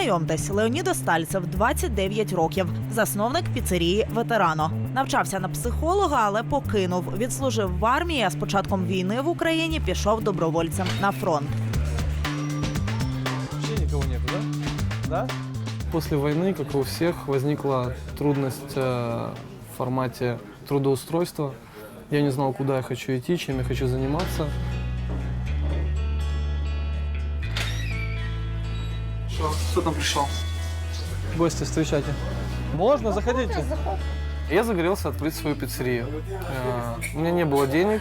Знайомтесь, Леонідо Стальцев, 29 років, засновник піцерії Ветерано. Навчався на психолога, але покинув. Відслужив в армії. А з початком війни в Україні пішов добровольцем на фронт. Вообще никого нету, да? Да? После войны, как и у всех, возникла трудность э, в формате трудоустройства. Я не знал, куда я хочу идти, чем я хочу заниматься. Кто там пришел? Гости, встречайте. Можно? Заходите. Я загорелся открыть свою пиццерию. Э, У меня не было денег,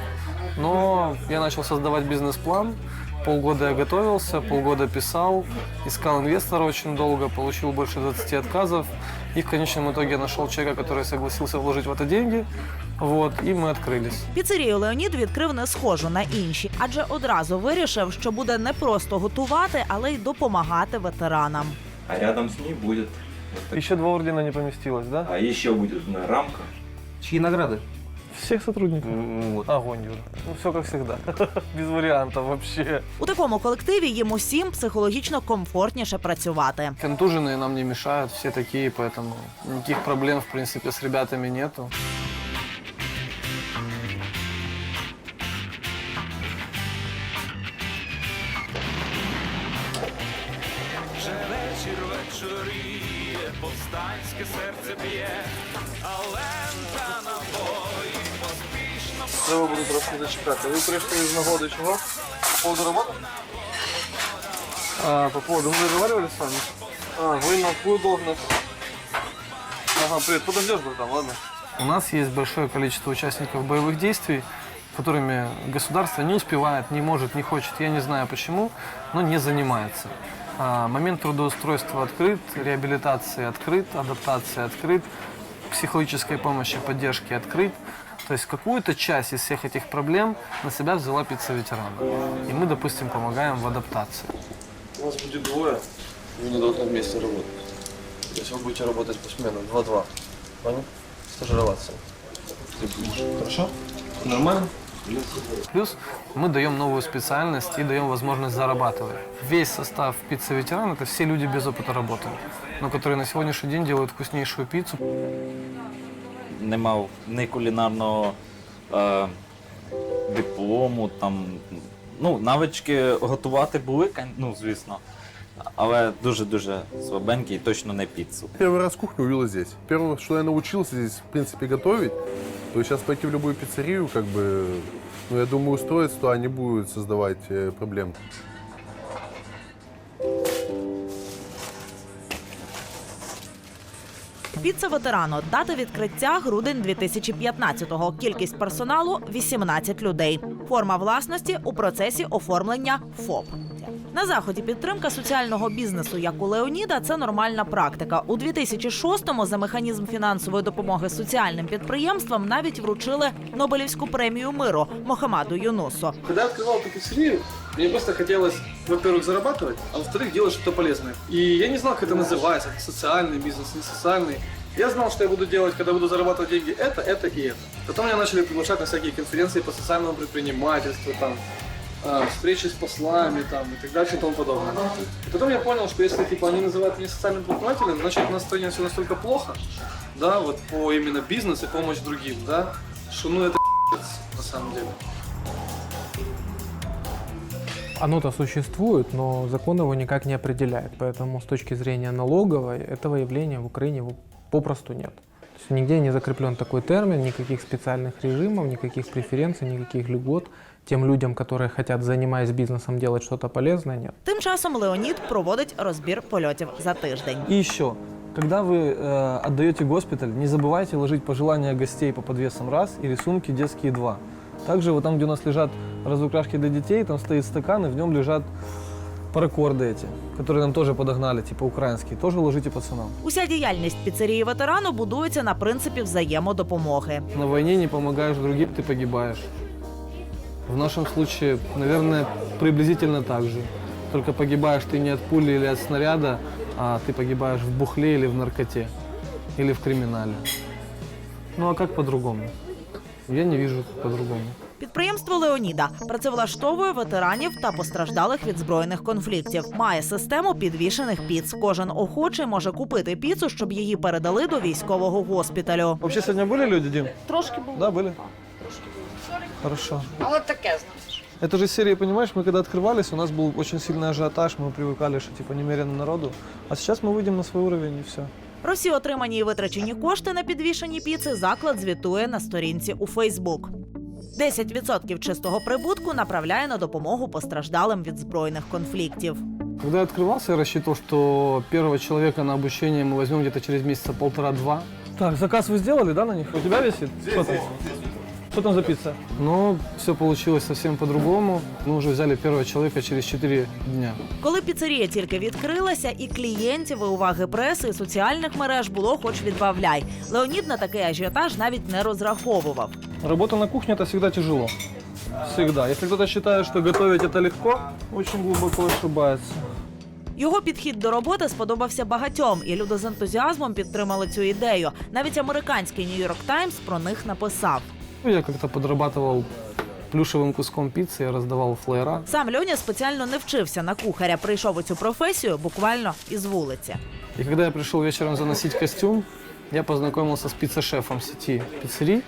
но я начал создавать бизнес-план. Полгода я готовился, полгода писал, искал инвестора очень долго, получил больше 20 отказов. И в конечном итоге я нашел человека, который согласился вложить в это деньги. Вот, и мы открылись. Піцерію Леонід відкрив не схожу на інші, адже одразу вирішив, що буде не просто готувати, але й допомагати ветеранам. А рядом с ней будет, вот так- Еще два ордена не поместилось, да? а еще будет на рамка. Чьи награды? Всех сотрудников. Вот. Огонь, Юра. Ну, все как всегда. Без вариантов вообще. У такому колективі їм усім психологічно комфортніше працювати. Контуженные нам не мешают, все такие, поэтому никаких проблем, в принципе, с ребятами нету. Трошки зачекати. Ви прийшли з нагоди чого? По поводу роботи? А, по поводу, мы разговаривали с вами? А, вы на какую должность? Ага, привет, подождешь, братан, ладно? У нас есть большое количество участников боевых действий, которыми государство не успевает, не может, не хочет, я не знаю почему, но не занимается. А, момент трудоустройства открыт, реабилитации открыт, адаптации открыт, психологической помощи, поддержки открыт. То есть какую-то часть из всех этих проблем на себя взяла пицца ветерана. И мы, допустим, помогаем в адаптации. У вас будет двое, вы не должны вместе работать. То есть вы будете работать по сменам, 2-2. Понял? Стажироваться. Хорошо? Нормально? Плюс мы даем новую специальность и даем возможность зарабатывать. Весь состав пиццы ветеран это все люди без опыта работы, но которые на сегодняшний день делают вкуснейшую пиццу. не мав ні кулінарного е, диплому, там, ну, навички готувати були, кон- ну, звісно, але дуже-дуже слабенькі і точно не піцу. Первый раз кухню увидел здесь. Первое, что я научился здесь, в принципе, готовить, то сейчас пойти в любую пиццерию, как бы, ну, я думаю, устроиться туда не будет создавать э, проблем. Піца ветерано. Дата відкриття грудень 2015-го. Кількість персоналу 18 людей. Форма власності у процесі оформлення ФОП. На заході підтримка соціального бізнесу, як у Леоніда, це нормальна практика. У 2006-му за механізм фінансової допомоги соціальним підприємствам навіть вручили Нобелівську премію миру Мохамаду Юнусу. Открывал эту пиццерию, мне просто хотелось, во-первых, зарабатывать, а во-вторых, делать что-то полезное. И я не знал, как это называется, социальный бизнес, не социальный. Я знал, что я буду делать, когда буду зарабатывать деньги, это, это и это. Потом меня начали приглашать на всякие конференции по социальному предпринимательству, там, а, встречи с послами там, и так дальше и тому подобное. И потом я понял, что если типа, они называют меня социальным предпринимателем, значит у нас в стране все настолько плохо, да, вот по именно бизнес и помощь другим, да, что ну это на самом деле. Оно-то существует, но закон его никак не определяет. Поэтому с точки зрения налоговой этого явления в Украине его попросту нет. То есть нигде не закреплен такой термин, никаких специальных режимов, никаких преференций, никаких льгот тем людям, которые хотят, занимаясь бизнесом, делать что-то полезное, нет. Тим часом Леонід проводить розбір польотів за тиждень. И еще, когда вы э, отдаете госпиталь, не забывайте ложить пожелания гостей по подвесам раз и рисунки детские два. Также вот там, где у нас лежат разукрашки для детей, там стоит стакан, и в нем лежат паракорды эти, которые нам тоже подогнали, типа украинские. Тоже ложите пацанам. Уся діяльність піцерії ветерану будується на принципі взаємодопомоги. На войне не помогаешь другим, ты погибаешь. В нашем случае, наверное, приблизительно так же. Только погибаешь ты не от пули или от снаряда, а ты погибаешь в бухле или в наркоте, или в криминале. Ну а как по-другому? Я не вижу по-другому. Підприємство Леоніда працевлаштовує ветеранів та постраждалих від збройних конфліктів. Має систему підвішених піц. Кожен охочий може купити піцу, щоб її передали до військового госпіталю. Вообще сегодня были люди, Дим? Трошки було. Да, были? Трошки було. Хорошо. Але таке, знаєш. Это же серия, понимаешь, мы когда открывались, у нас был очень сильный ажиотаж, мы привыкали, что типа немерено народу. А сейчас мы выйдем на свой уровень и все. Про всі отримані і витрачені кошти на підвішені піци заклад звітує на сторінці у Фейсбук. 10% чистого прибутку направляє на допомогу постраждалим від збройних конфліктів. Когда я открывался, я рассчитывал, что первого человека на обучение мы возьмем где-то через месяца полтора-два. Так, заказ вы сделали, да, на них? У тебя висит? Что там? Что там за пицца? Но все получилось совсем по-другому. Мы уже взяли первого человека через 4 дня. Коли піцерія тільки відкрилася, і клієнтів, і уваги преси, і соціальних мереж було хоч відбавляй. Леонід на такий ажіотаж навіть не розраховував. Работа на кухне это всегда тяжело. Всегда. Если кто-то считает, что готовить это легко, очень глубоко ошибается. Його підхід до роботи сподобався багатьом, і люди з ентузіазмом підтримали цю ідею. Навіть американський Нью-Йорк Таймс про них написав. Ну, Я как-то подрабатывал плюшевым куском пиццы, я раздавал флеера. Сам Льоня спеціально не вчився на кухаря, прийшов у цю професію буквально із вулиці. И когда я пришел вечером заносить костюм, я познакомился с пиццешефом сети пиццерий.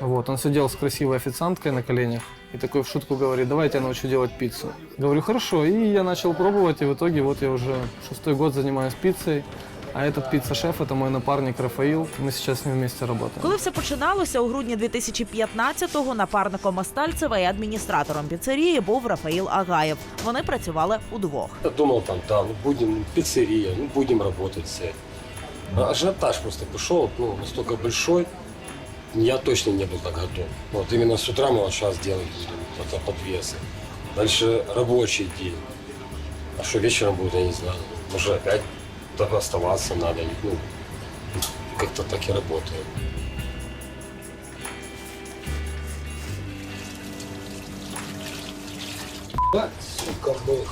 Вот, он сидел с красивой официанткой на коленях и такой в шутку говорит, давайте я научу делать пиццу. Говорю, хорошо, и я начал пробовать, и в итоге вот я уже шестой год занимаюсь пиццей. А этот пицца-шеф – это мой напарник Рафаил. Мы сейчас с ним вместе работаем. Коли все починалося у грудні 2015-го, напарником Остальцева і адміністратором піцерії був Рафаїл Агаєв. Вони працювали удвох. Я думал там, да, ну будем, пиццерия, ну будем работать все. А Ажиотаж просто пошел, ну, настолько большой, я точно не был так готов. Вот именно с утра мы вот сейчас делаем будем, это подвесы. Дальше рабочий день. А что вечером будет, я не знаю. Может опять так оставаться надо, ну, как-то так и работаем. Да, сука, бог.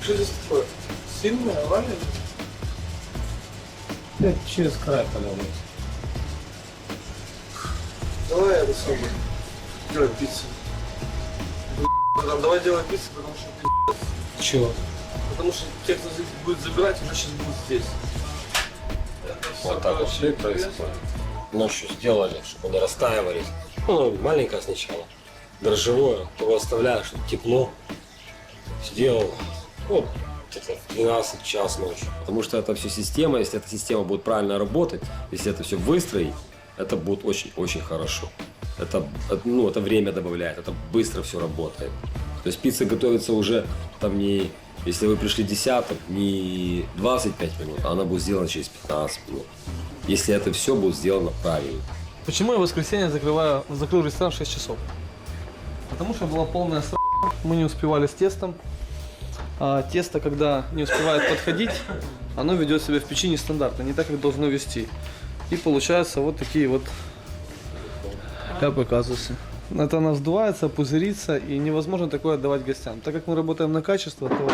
Что здесь такое? Сильная авария? через край поломать. Давай я самое. Делай пиццу. Там, давай делать пиццу, потому что Чего? потому что те, кто здесь будет забирать, уже сейчас будут здесь. Это Вот так вот все и происходит. Ночью сделали, чтобы они растаивались. Ну, маленькое сначала, дрожжевое, его оставляешь, чтобы тепло. Сделал, вот, где-то в 12 час ночи. Потому что это все система, если эта система будет правильно работать, если это все выстроить, это будет очень-очень хорошо. Это, это, ну, это время добавляет, это быстро все работает. То есть пицца готовится уже там не, если вы пришли десяток, не 25 минут, а она будет сделана через 15 минут. Если это все будет сделано правильно. Почему я в воскресенье закрываю, закрыл ресторан в 6 часов? Потому что была полная сра... Мы не успевали с тестом. А тесто, когда не успевает подходить, оно ведет себя в печи нестандартно, не так, как должно вести. И получаются вот такие вот ляпы казусы. Это она вздувается, пузырится, и невозможно такое отдавать гостям. Так как мы работаем на качество, то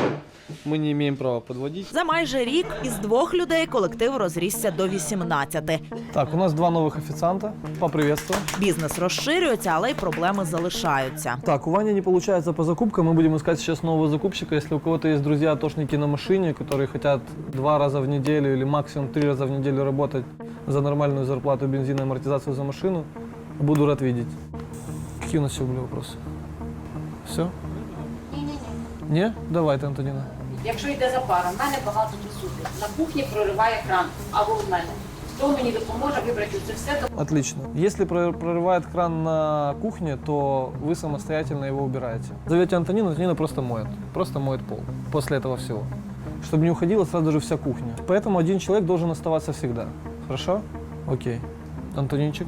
мы не имеем права подводить. За майже рік із двох людей колектив розрісся до 18. Так, у нас два новых официанта. Поприветствую. Бізнес розширюється, але й проблеми залишаються. Так, у Вани не получается по закупкам. Мы будем искать сейчас нового закупщика. Если у кого-то есть друзья-атошники на машине, которые хотят два раза в неделю или максимум три раза в неделю работать за нормальную зарплату, бензин и амортизацию за машину, буду рад видеть. Какие у нас еще были вопросы? Все? Ні-ні-ні. Не? Давайте, Антоніна. Якщо йде за паром, в мене багато присутніх. На кухні прориває кран або в мене. Хто мені допоможе вибрати це все до Отлично. Если про- прорывает кран на кухне, то вы самостоятельно его убираете. Зовете Антонину, Антонина просто моет. Просто моет пол после этого всего. Чтобы не уходила сразу же вся кухня. Поэтому один человек должен оставаться всегда. Хорошо? Окей. Антонинчик,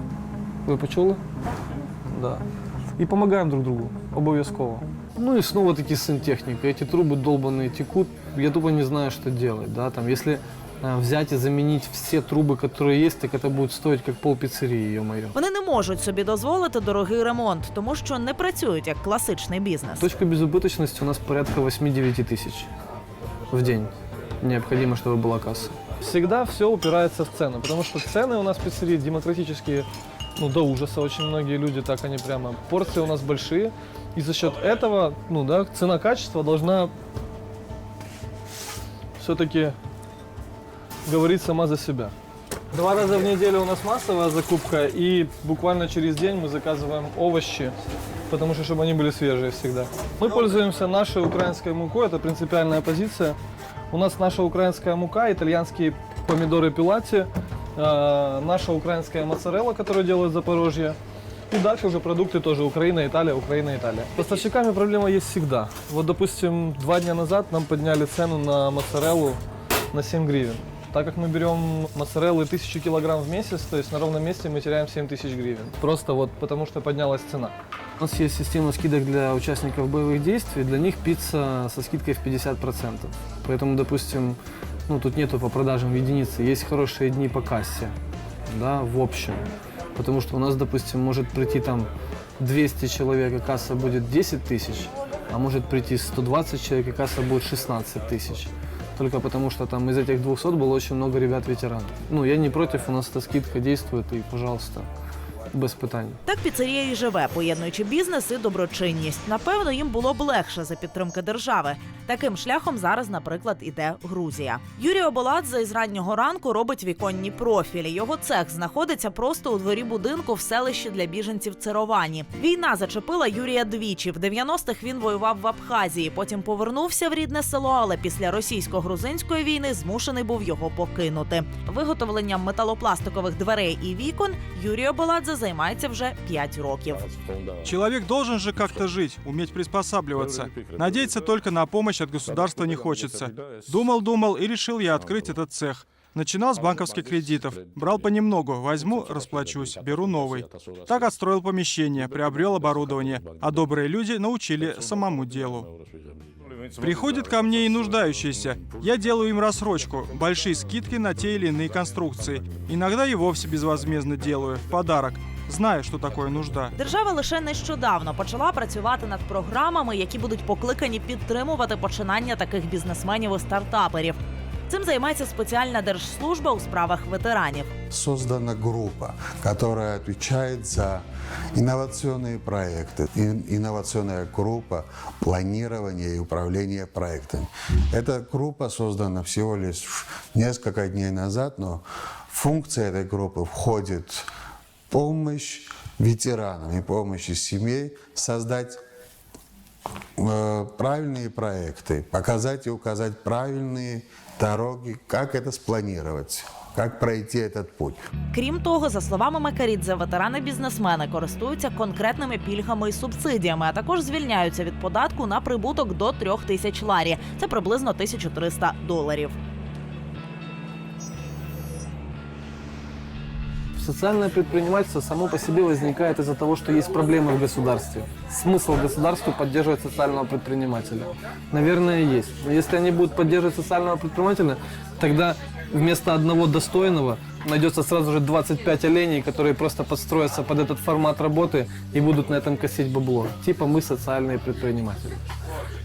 ви почули? Да. И помогаем друг другу. Обов'язково. Ну и снова таки сантехника. Эти трубы долбанные текут. Я тупо не знаю, что делать. Да? Там, если э, взять и заменить все трубы, которые есть, так это будет стоить как пол пиццерии, ё-моё. Вони не можуть собі дозволити дорогий ремонт, тому що не працюють як класичний бізнес. Точка безубыточности у нас порядка 8-9 тысяч в день. Необходимо, чтобы была касса. Всегда все упирается в цену, потому что цены у нас в пиццерии демократические, ну, до ужаса. Очень многие люди так, они прямо, порции у нас большие. И за счет этого, ну, да, цена-качество должна все-таки говорить сама за себя. Два раза в неделю у нас массовая закупка, и буквально через день мы заказываем овощи, потому что чтобы они были свежие всегда. Мы пользуемся нашей украинской мукой, это принципиальная позиция. У нас наша украинская мука, итальянские помидоры пилати, э, наша украинская моцарелла, которую делают в Запорожье. И дальше уже продукты тоже Украина, Италия, Украина, Италия. С поставщиками проблема есть всегда. Вот, допустим, два дня назад нам подняли цену на моцареллу на 7 гривен. Так как мы берем моцареллы 1000 килограмм в месяц, то есть на ровном месте мы теряем 7 тысяч гривен. Просто вот потому что поднялась цена. У нас есть система скидок для участников боевых действий. Для них пицца со скидкой в 50%. Поэтому, допустим, ну, тут нету по продажам в единице. Есть хорошие дни по кассе, да, в общем. Потому что у нас, допустим, может прийти там 200 человек, а касса будет 10 тысяч, а может прийти 120 человек, и касса будет 16 тысяч. Только потому, что там из этих 200 было очень много ребят-ветеранов. Ну, я не против, у нас эта скидка действует, и, пожалуйста, без питань. Так піцерія і живе, поєднуючи бізнес і доброчинність. Напевно, їм було б легше за підтримки держави. Таким шляхом зараз, наприклад, іде Грузія. Юрій Оболадзе із раннього ранку робить віконні профілі. Його цех знаходиться просто у дворі будинку в селищі для біженців Цировані. Війна зачепила Юрія двічі. В 90-х він воював в Абхазії. Потім повернувся в рідне село, але після російсько-грузинської війни змушений був його покинути. Виготовленням металопластикових дверей і вікон Юрій Оболадзе займається вже 5 років. Человек должен же как-то жить, уметь приспосабливаться. Надеяться только на помощь от государства не хочется. Думал-думал и решил я открыть этот цех. Начинал с банковских кредитов. Брал понемногу. Возьму, расплачусь, беру новый. Так отстроил помещение, приобрел оборудование, а добрые люди научили самому делу. Приходят ко мне и нуждающиеся. Я делаю им рассрочку, большие скидки на те или иные конструкции. Иногда и вовсе безвозмездно делаю, в подарок, зная, что такое нужда. Держава лише нещодавно почала працювати над програмами, які будуть покликані підтримувати починання таких бізнесменів і стартаперів. Цим займається спеціальна держслужба у справах ветеранів. создана группа, которая отвечает за инновационные проекты. И- Инновационная группа планирования и управления проектами. Эта группа создана всего лишь несколько дней назад, но функция этой группы входит помощь ветеранам и помощь семей создать э, правильные проекты, показать и указать правильные дороги, как это спланировать, как пройти этот путь. Крім того, за словами Макарідзе, ветерани-бізнесмени користуються конкретними пільгами і субсидіями, а також звільняються від податку на прибуток до трьох тисяч ларі. Це приблизно 1300 доларів. Социальное предпринимательство само по себе возникает из-за того, что есть проблемы в государстве. Смысл государству поддерживать социального предпринимателя? Наверное, есть. Но если они будут поддерживать социального предпринимателя, тогда вместо одного достойного найдется сразу же 25 оленей, которые просто подстроятся под этот формат работы и будут на этом косить бабло. Типа мы социальные предприниматели.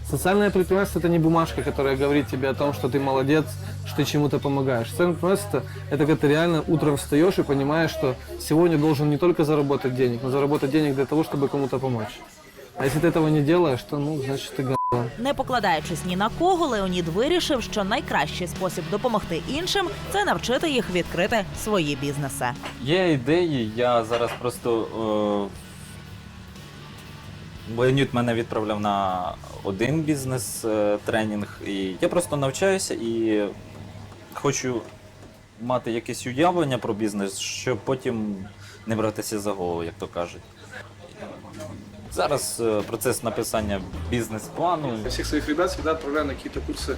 Социальное предпринимательство – это не бумажка, которая говорит тебе о том, что ты молодец, что ты чему-то помогаешь. Социальное предпринимательство – это когда ты реально утром встаешь и понимаешь, что сегодня должен не только заработать денег, но заработать денег для того, чтобы кому-то помочь. А если ты этого не делаешь, то, ну, значит, ты. Не покладаючись ні на кого, Леонід вирішив, що найкращий спосіб допомогти іншим це навчити їх відкрити свої бізнеси. Є ідеї, я зараз просто. Е... Леонід мене відправляв на один бізнес-тренінг, і я просто навчаюся і хочу мати якесь уявлення про бізнес, щоб потім не братися за голову, як то кажуть. Зараз е, процес написання бізнес-плану. Я всех своих ребят всегда отправляю на какие-то курсы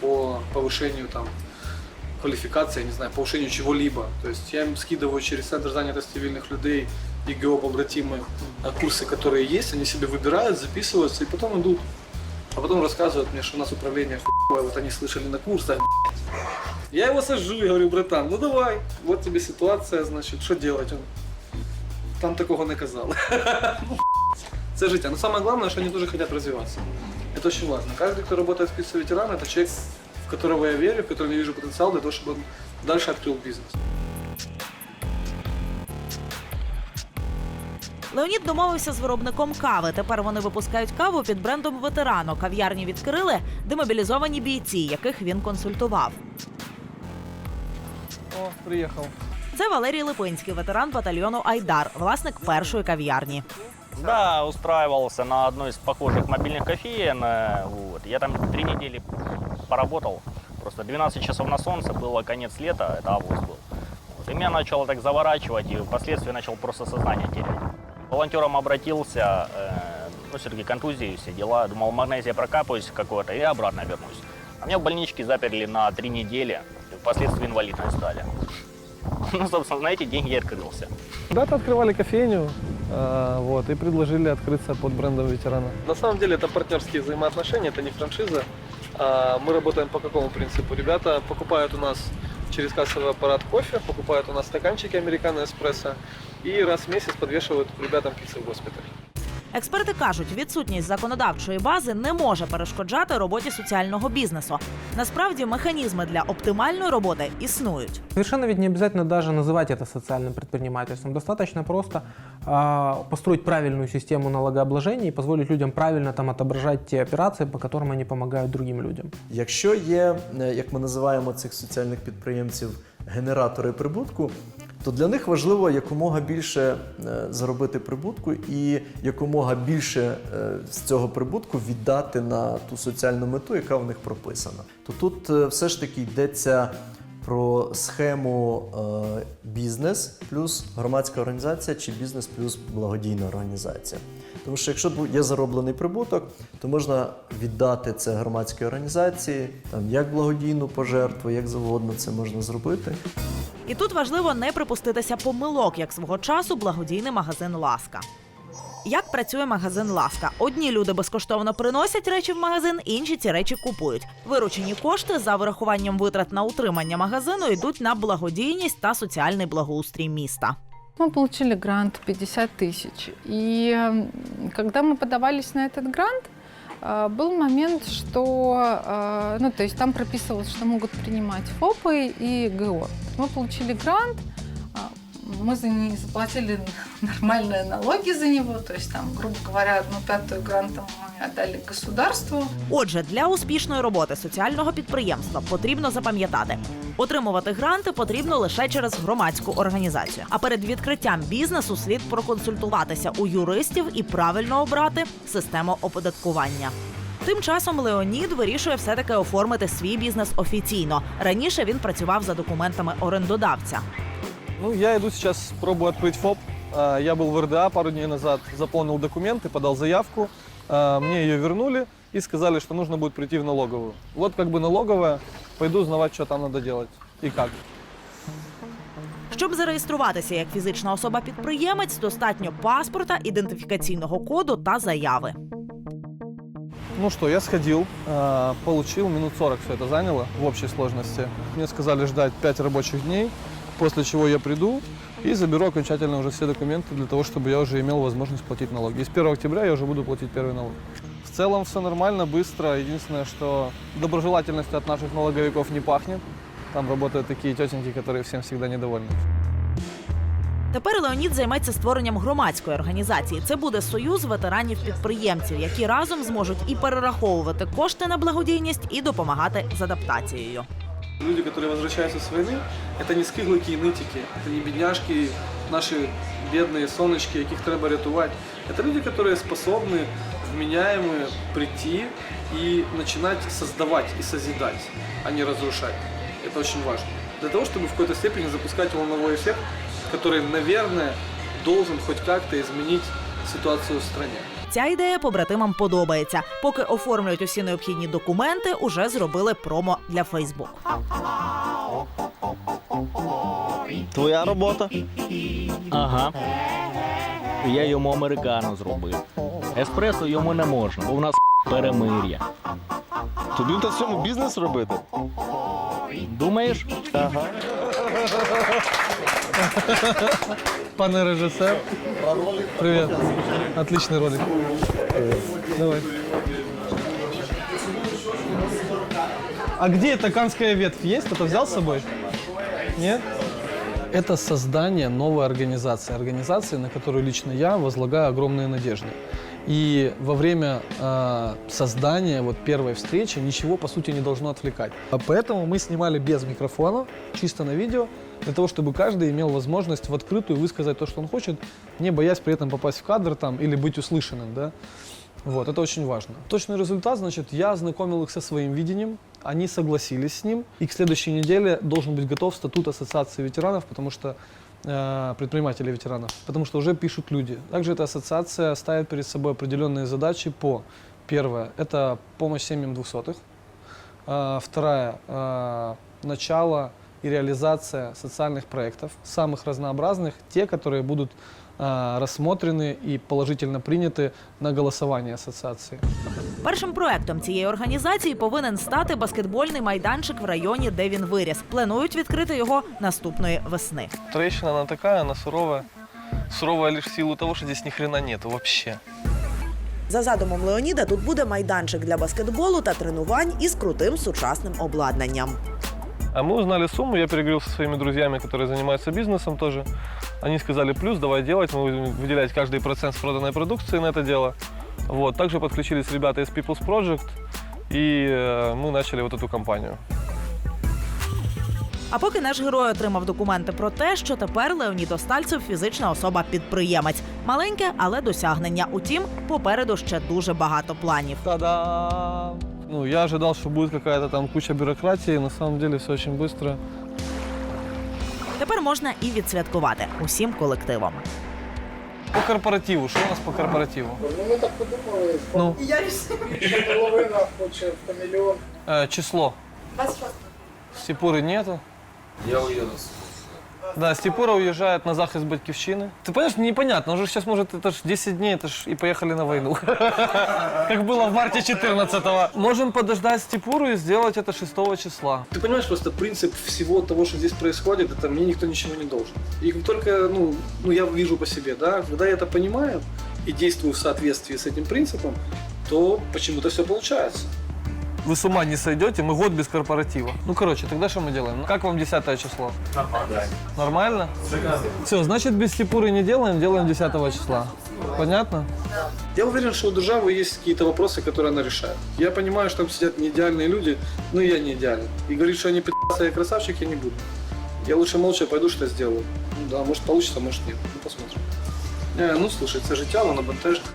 по повышению там квалификации, я не знаю, повышению чего-либо. То есть я им скидываю через центр занятости вильных людей и ГО побратимы а, курсы, которые есть, они себе выбирают, записываются и потом идут. А потом рассказывают мне, что у нас управление хуевое, вот они слышали на курсах. Я его сажу и говорю, братан, ну давай, вот тебе ситуация, значит, что делать? Он, там такого не казали. Это жить. Но самое главное, что они тоже хотят развиваться. Это очень важно. Каждый, кто работает в списке ветерана, это человек в которого я верю, в котором я вижу потенциал для того, чтобы он дальше открыл бизнес. Леонід домовився з виробником кави. Тепер вони випускають каву під брендом ветерано. Кав'ярні відкрили демобілізовані бійці, яких він консультував. О, приехал. Це Валерій Липинський, ветеран батальйону Айдар, власник першої кав'ярні. Да, устраивался на одной из похожих мобильных кофеен. э, Вот. Я там три недели поработал. Просто 12 часов на солнце, было конец лета, это август был. Вот. И меня начало так заворачивать, и впоследствии начал просто сознание терять. Волонтером обратился, э, ну, все-таки контузии, все дела. Думал, магнезия прокапаюсь какое-то и обратно вернусь. А меня в больничке заперли на три недели, и впоследствии инвалидность стали. Ну, собственно, на эти деньги я открылся. Ребята открывали кофейню, вот, и предложили открыться под брендом ветерана. На самом деле это партнерские взаимоотношения, это не франшиза. А Мы работаем по какому принципу? Ребята покупают у нас через кассовый аппарат кофе, покупают у нас стаканчики американо эспрессо и раз в месяц подвешивают ребятам пиццы в госпиталь. Експерти кажуть, відсутність законодавчої бази не може перешкоджати роботі соціального бізнесу. Насправді механізми для оптимальної роботи існують. Совершенно ведь не обязательно даже называть это социальным предпринимательством. Достаточно просто а, построить правильную систему налогообложения и позволить людям правильно там отображать те операции, по которым они помогают другим людям. Якщо є, е, як ми називаємо цих соціальних підприємців, генератори прибутку, то для них важливо якомога більше е, заробити прибутку і якомога більше е, з цього прибутку віддати на ту соціальну мету, яка в них прописана. То тут е, все ж таки йдеться про схему бізнес плюс громадська організація чи бізнес плюс благодійна організація. Тому що якщо є зароблений прибуток, то можна віддати це громадській організації, там як благодійну пожертву, як завгодно це можна зробити. І тут важливо не припуститися помилок, як свого часу благодійний магазин Ласка. Як працює магазин Ласка? Одні люди безкоштовно приносять речі в магазин, інші ці речі купують. Виручені кошти за вирахуванням витрат на утримання магазину йдуть на благодійність та соціальний благоустрій міста. Мы получили грант 50 тысяч. И м, когда мы подавались на этот грант, э, был момент, что, э, ну, то есть там прописывалось, что могут принимать ФОПы и ГО. Мы получили грант, а, мы за не заплатили нормальные налоги за него, то есть там, грубо говоря, одну пятую гранта мы отдали государству. Отже, для успішної роботи соціального підприємства потрібно запам'ятати, отримувати гранти потрібно лише через громадську організацію. А перед відкриттям бізнесу слід проконсультуватися у юристів і правильно обрати систему оподаткування. Тим часом Леонід вирішує все-таки оформити свій бізнес офіційно. Раніше він працював за документами орендодавця. Ну, я иду сейчас, пробую открыть ФОП. А, Я был в РДА пару дней назад, заполнил документы, подал заявку. А, Мне ее вернули и сказали, что нужно будет прийти в налоговую. Вот как бы налоговая, пойду узнавать, что там надо делать и как. Щоб зареєструватися як фізична особа-підприємець, достатньо паспорта, ідентифікаційного коду та заяви. Ну что, я сходил, а, получил, минут 40 все это заняло в общей сложности. Мне сказали ждать 5 рабочих дней, после чего я приду и заберу окончательно уже все документы для того, чтобы я уже имел возможность платить налоги. И с 1 октября я уже буду платить первый налог. В целом все нормально, быстро. Единственное, что доброжелательностью от наших налоговиков не пахнет. Там работают такие тетеньки, которые всем всегда недовольны. Тепер Леонід займеться створенням громадської організації. Це буде союз ветеранів-підприємців, які разом зможуть і перераховувати кошти на благодійність, і допомагати з адаптацією. Люди, которые возвращаются с войны, это не скиглики и нытики, это не бедняжки, наши бедные сонечки, яких треба рятувати. Это люди, которые способны, вменяемые, прийти и начинать создавать и созидать, а не разрушать. Это очень важно. Для того, чтобы в какой-то степени запускать волновой эффект, который, наверное, должен хоть как-то изменить ситуацию в стране. Ця ідея побратимам подобається. Поки оформлюють усі необхідні документи, уже зробили промо для Фейсбук. Твоя робота? Ага. Я йому американо зробив. Еспресо йому не можна, бо в нас перемир'я. Тобі на цьому бізнес робити? Думаєш? Ага. Пане режиссер, привет. Отличный ролик. Давай. А где эта канская ветвь есть? Кто-то взял с собой? Нет? Это создание новой организации. Организации, на которую лично я возлагаю огромные надежды. И во время э, создания вот первой встречи ничего, по сути, не должно отвлекать. А Поэтому мы снимали без микрофона, чисто на видео, для того, чтобы каждый имел возможность в открытую высказать то, что он хочет, не боясь при этом попасть в кадр там, или быть услышанным. Да? Вот, это очень важно. Точный результат, значит, я ознакомил их со своим видением, они согласились с ним, и к следующей неделе должен быть готов статут Ассоциации ветеранов, потому что э, предпринимателей ветеранов, потому что уже пишут люди. Также эта ассоциация ставит перед собой определенные задачи по, первое, это помощь семьям двухсотых, Э, вторая, э, начало и реализация социальных проектов, самых разнообразных, те, которые будут э, рассмотрены и положительно приняты на голосование ассоциации. Першим проектом цієї організації повинен стати баскетбольний майданчик в районі, де він виріс. Планують відкрити його наступної весни. Трещина, она такая, она суровая. Суровая лишь в силу того, что здесь ни хрена нету вообще. За задумом Леоніда тут буде майданчик для баскетболу та тренувань із крутим сучасним обладнанням. А мы узнали сумму, я переговорил со своими друзьями, которые занимаются бизнесом тоже. Они сказали, плюс, давай делать, мы будем выделять каждый процент с проданной продукции на это дело. Вот. Также подключились ребята из People's Project, и э, мы начали вот эту кампанию. А поки наш герой отримав документи про те, що тепер Леонід Остальцев фізична особа-підприємець. Маленьке, але досягнення. Утім, попереду ще дуже багато планів. Та-да! Ну, я ожидал, что будет какая-то там куча бюрократии, на самом деле все очень быстро. Тепер можна і відсвяткувати усім колективом. По корпоративу, что у нас по корпоративу? Ну, ми так подумали. Ну. І я рішив. Половина хоче в мільйон. Э, число. 26. Степуры нету. Я уеду. Да, Степура уезжает на захист Батьковщины. Ты понимаешь, непонятно, он же сейчас может, это ж 10 дней, это ж и поехали на войну. Как было в марте 14-го. Можем подождать Степуру и сделать это 6 числа. Ты понимаешь, просто принцип всего того, что здесь происходит, это мне никто ничего не должен. И как только, ну, ну я вижу по себе, да, когда я это понимаю и действую в соответствии с этим принципом, то почему-то все получается. Вы с ума не сойдете, мы год без корпоратива. Ну, короче, тогда что мы делаем? Как вам 10 число? Нормально? Все, значит, без Степуры не делаем, делаем 10 числа. Понятно? Я уверен, что у державы есть какие-то вопросы, которые она решает. Я понимаю, что там сидят не идеальные люди, но я не идеальный. И говорить, что они пи***цы и красавчик, я не буду. Я лучше молча пойду, что сделаю. Ну да, может получится, может нет. Ну, посмотрим. Э, ну, слушай, це життя, воно бентежне.